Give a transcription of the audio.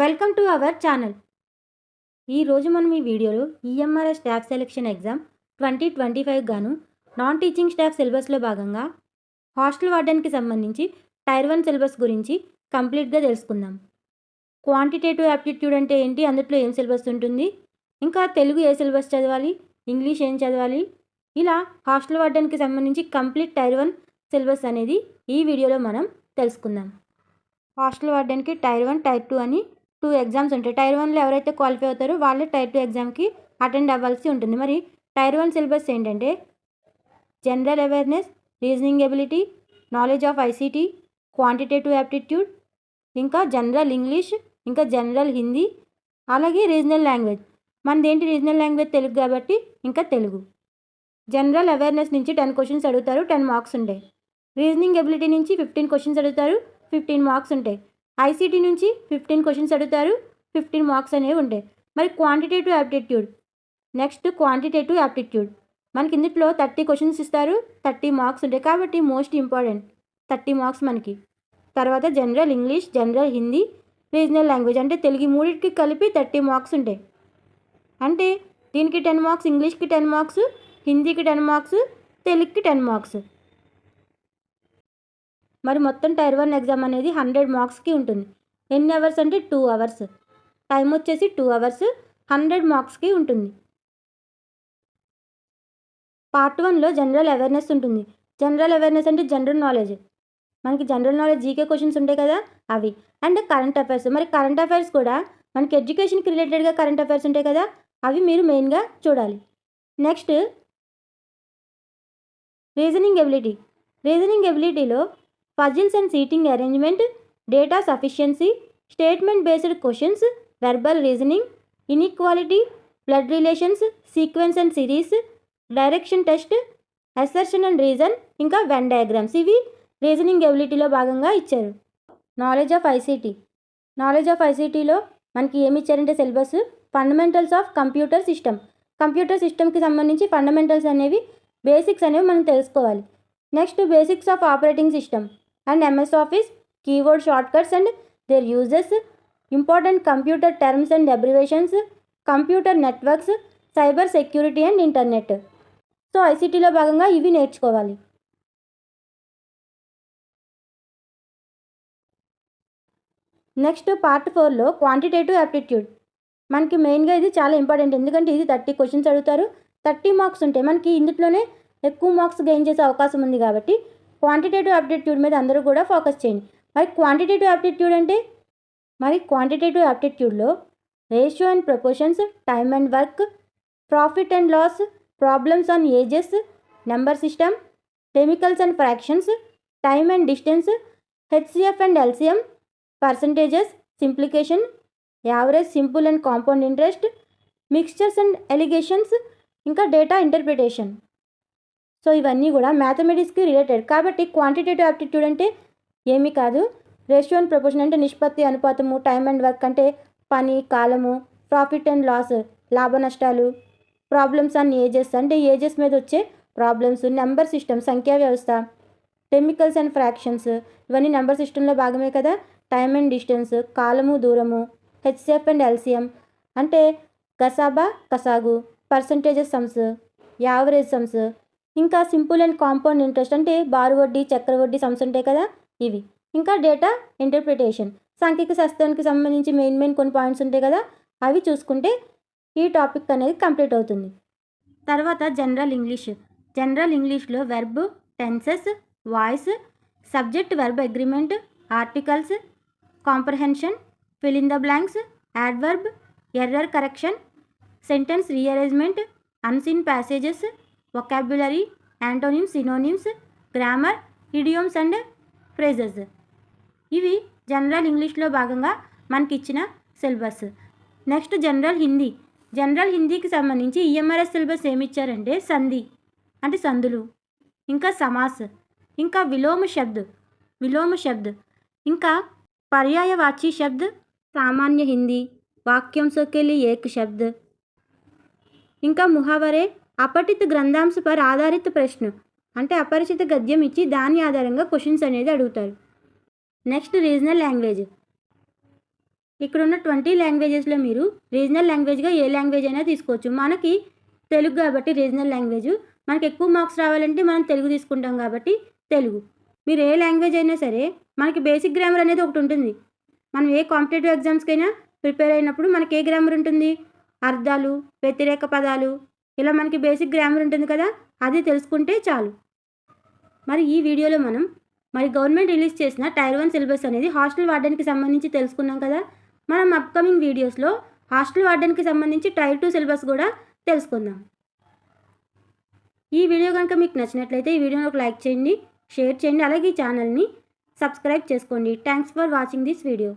Welcome to our channel. ఈరోజు మనం ఈ వీడియోలో EMRS staff selection exam twenty twenty five గాను నాన్ టీచింగ్ స్టాఫ్ సిలబస్లో భాగంగా హాస్టల్ వార్డెన్కి సంబంధించి టైర్ వన్ సిలబస్ గురించి కంప్లీట్గా తెలుసుకుందాం. క్వాంటిటేటివ్ యాప్టిట్యూడ్ అంటే ఏంటి? అందులో ఏం సిలబస్ ఉంటుంది? ఇంకా తెలుగు ఏ సిలబస్ చదవాలి? ఇంగ్లీష్ ఏం చదవాలి? ఇలా హాస్టల్ వార్డెన్కి సంబంధించి కంప్లీట్ టైర్ వన్ సిలబస్ అనేది ఈ వీడియోలో మనం తెలుసుకుందాం. హాస్టల్ వార్డెన్కి టైర్ వన్ టైర్ టూ అని టూ ఎగ్జామ్స్ ఉంటాయి. టైర్ వన్లో ఎవరైతే క్వాలిఫై అవుతారో వాళ్ళే టైర్ టూ ఎగ్జామ్కి అటెండ్ అవ్వాల్సి ఉంటుంది. మరి టైర్ వన్ సిలబస్ ఏంటంటే general awareness reasoning ability knowledge of ICT quantitative aptitude ఇంకా జనరల్ ఇంగ్లీష్ ఇంకా జనరల్ హిందీ అలాగే రీజనల్ లాంగ్వేజ్. మనది ఏంటి రీజనల్ లాంగ్వేజ్ తెలుగు కాబట్టి? ఇంకా తెలుగు. జనరల్ అవేర్నెస్ నుంచి టెన్ క్వశ్చన్స్ అడుగుతారు టెన్ మార్క్స్ ఉంటాయి. రీజనింగ్ ఎబిలిటీ నుంచి ఫిఫ్టీన్ క్వశ్చన్స్ అడుగుతారు ఫిఫ్టీన్ మార్క్స్ ఉంటాయి. ఐసీటీ నుంచి ఫిఫ్టీన్ క్వశ్చన్స్ అడుగుతారు ఫిఫ్టీన్ మార్క్స్ అనేవి ఉంటాయి. మరి quantitative aptitude next quantitative aptitude మనకి ఇందులో థర్టీ క్వశ్చన్స్ ఇస్తారు థర్టీ మార్క్స్ ఉంటాయి. కాబట్టి మోస్ట్ ఇంపార్టెంట్ థర్టీ మార్క్స్ మనకి. తర్వాత general English general Hindi regional language అంటే తెలుగు మూడింటికి కలిపి థర్టీ మార్క్స్ ఉంటాయి. అంటే దీనికి టెన్ మార్క్స్ ఇంగ్లీష్కి టెన్ మార్క్స్ హిందీకి టెన్ మార్క్స్ తెలుగుకి టెన్ మార్క్స్ మరి మొత్తం టైర్ వన్ ఎగ్జామ్ అనేది హండ్రెడ్ మార్క్స్కి ఉంటుంది. ఎన్ని అవర్స్ అంటే టూ అవర్స్. టైం వచ్చేసి టూ అవర్స్ హండ్రెడ్ మార్క్స్కి ఉంటుంది. పార్ట్ వన్లో జనరల్ అవేర్నెస్ ఉంటుంది. జనరల్ అవేర్నెస్ అంటే జనరల్ నాలెడ్జ్. మనకి జనరల్ నాలెడ్జ్ జీకే క్వశ్చన్స్ ఉంటాయి కదా అవి. And current affairs. మరి కరెంట్ అఫైర్స్ కూడా మనకి ఎడ్యుకేషన్కి రిలేటెడ్గా కరెంట్ అఫైర్స్ ఉంటాయి కదా అవి మీరు మెయిన్గా చూడాలి. Next reasoning ability. Reasoning ఎబిలిటీలో puzzles and seating arrangement data sufficiency statement based questions verbal reasoning inequality blood relations sequence and series direction test assertion and reason ఇంకా వెన్ డయాగ్రామ్స్ ఇవి రీజనింగ్ ఎబిలిటీలో భాగంగా ఇచ్చారు. Knowledge of ICT knowledge of ఐసీటీలో మనకి ఏమి ఇచ్చారంటే syllabus fundamentals of computer system computer సిస్టమ్కి సంబంధించి ఫండమెంటల్స్ అనేవి బేసిక్స్ అనేవి మనం తెలుసుకోవాలి. Next basics of operating system and MS office keyboard shortcuts and their uses important computer terms and abbreviations computer networks cyber security and internet so ఐసీటీలో భాగంగా ఇవి నేర్చుకోవాలి. Next part ఫోర్లో క్వాంటిటేటివ్ యాప్టిట్యూడ్ మనకి మెయిన్గా ఇది చాలా ఇంపార్టెంట్ ఎందుకంటే ఇది థర్టీ క్వశ్చన్స్ అడుగుతారు. థర్టీ మార్క్స్ ఉంటాయి మనకి ఇందులోనే ఎక్కువ మార్క్స్ గెయిన్ చేసే అవకాశం ఉంది కాబట్టి క్వాంటిటేటివ్ ఆప్టిట్యూడ్ మీద అందరూ కూడా ఫోకస్ చేయండి. మరి క్వాంటిటేటివ్ ఆప్టిట్యూడ్ అంటే? మరి quantitative ఆప్టిట్యూడ్లో ratio and proportions time and work profit and loss problems on ages number system chemicals and fractions time and distance HCF and LCM percentages simplification average simple and compound interest mixtures and alligations ఇంకా data interpretation so ఇవన్నీ కూడా మ్యాథమెటిక్స్కి related కాబట్టి quantitative aptitude అంటే ఏమీ కాదు. Ratio and proportion అంటే నిష్పత్తి అనుపాతము టైం అండ్ వర్క్ అంటే పని కాలము ప్రాఫిట్ అండ్ లాస్ లాభ నష్టాలు ప్రాబ్లమ్స్ అండ్ ఏజెస్ అంటే ఏజెస్ మీద వచ్చే ప్రాబ్లమ్స్ నెంబర్ సిస్టమ్ సంఖ్యా వ్యవస్థ కెమికల్స్ అండ్ ఫ్రాక్షన్స్ ఇవన్నీ నెంబర్ సిస్టంలో భాగమే కదా. టైమ్ అండ్ డిస్టెన్స్ కాలము దూరము హెచ్సిఎఫ్ అండ్ ఎల్సిఎం అంటే గసాబా కసాగు పర్సంటేజెస్ సమ్స్ యావరేజ్ సమ్స్ ఇంకా సింపుల్ అండ్ కాంపౌండ్ ఇంట్రెస్ట్ అంటే బారు వడ్డీ చక్ర వడ్డీ సమ్స్ ఉంటాయి కదా ఇవి. ఇంకా డేటా ఇంటర్ప్రిటేషన్. సాంఖ్యక శాస్త్రానికి సంబంధించి మెయిన్ మెయిన్ కొన్ని పాయింట్స్ ఉంటాయి కదా అవి చూసుకుంటే ఈ టాపిక్ అనేది కంప్లీట్ అవుతుంది. తర్వాత జనరల్ ఇంగ్లీష్. జనరల్ ఇంగ్లీష్లో verb tenses voice subject verb agreement articles comprehension fill in the blanks adverb error correction sentence rearrangement unseen passages vocabulary antonyms synonyms grammar idioms and phrases ఇవి general ఇంగ్లీష్లో భాగంగా మనకి ఇచ్చిన syllabus next general Hindi general హిందీకి సంబంధించి EMRS syllabus ఏమిచ్చారంటే సంధి అంటే సంధులు ఇంకా సమాస్ ఇంకా విలోమ శబ్ద్ విలోమ శబ్ద్. ఇంకా పర్యాయవాచి శబ్ద్ సామాన్య హిందీ వాక్యం సోకెళ్ళి ఏక్ శబ్ద్. ఇంకా ముహావరే అపఠిత గ్రంథాంశ పర్ ఆధారిత ప్రశ్న. అంటే అపరిచిత గద్యం ఇచ్చి దాని ఆధారంగా క్వశ్చన్స్ అనేది అడుగుతారు. నెక్స్ట్ రీజనల్ లాంగ్వేజ్ ఇక్కడ ఉన్న ట్వంటీ లాంగ్వేజెస్లో మీరు రీజనల్ లాంగ్వేజ్గా ఏ లాంగ్వేజ్ అయినా తీసుకోవచ్చు. మనకి తెలుగు కాబట్టి రీజనల్ లాంగ్వేజ్ మనకి ఎక్కువ మార్క్స్ రావాలంటే మనం తెలుగు తీసుకుంటాం కాబట్టి తెలుగు. మీరు ఏ లాంగ్వేజ్ అయినా సరే మనకి బేసిక్ గ్రామర్ అనేది ఒకటి ఉంటుంది. మనం ఏ కాంపిటేటివ్ ఎగ్జామ్స్కైనా ప్రిపేర్ అయినప్పుడు మనకి ఏ గ్రామర్ ఉంటుంది? అర్థాలు వ్యతిరేక పదాలు ఇలా మనకి బేసిక్ గ్రామర్ ఉంటుంది కదా అది తెలుసుకుంటే చాలు. మరి ఈ వీడియోలో మనం మరి గవర్నమెంట్ రిలీజ్ చేసిన టైర్ వన్ సిలబస్ అనేది హాస్టల్ వార్డెన్కి సంబంధించి తెలుసుకున్నాం కదా మనం అప్కమింగ్ వీడియోస్లో హాస్టల్ వార్డెన్కి సంబంధించి టైర్ టూ సిలబస్ కూడా తెలుసుకుందాం. ఈ వీడియో కనుక మీకు నచ్చినట్లయితే ఈ వీడియోని ఒక లైక్ చేయండి షేర్ చేయండి అలాగే ఈ ఛానల్ని సబ్స్క్రైబ్ చేసుకోండి. Thanks for watching this video.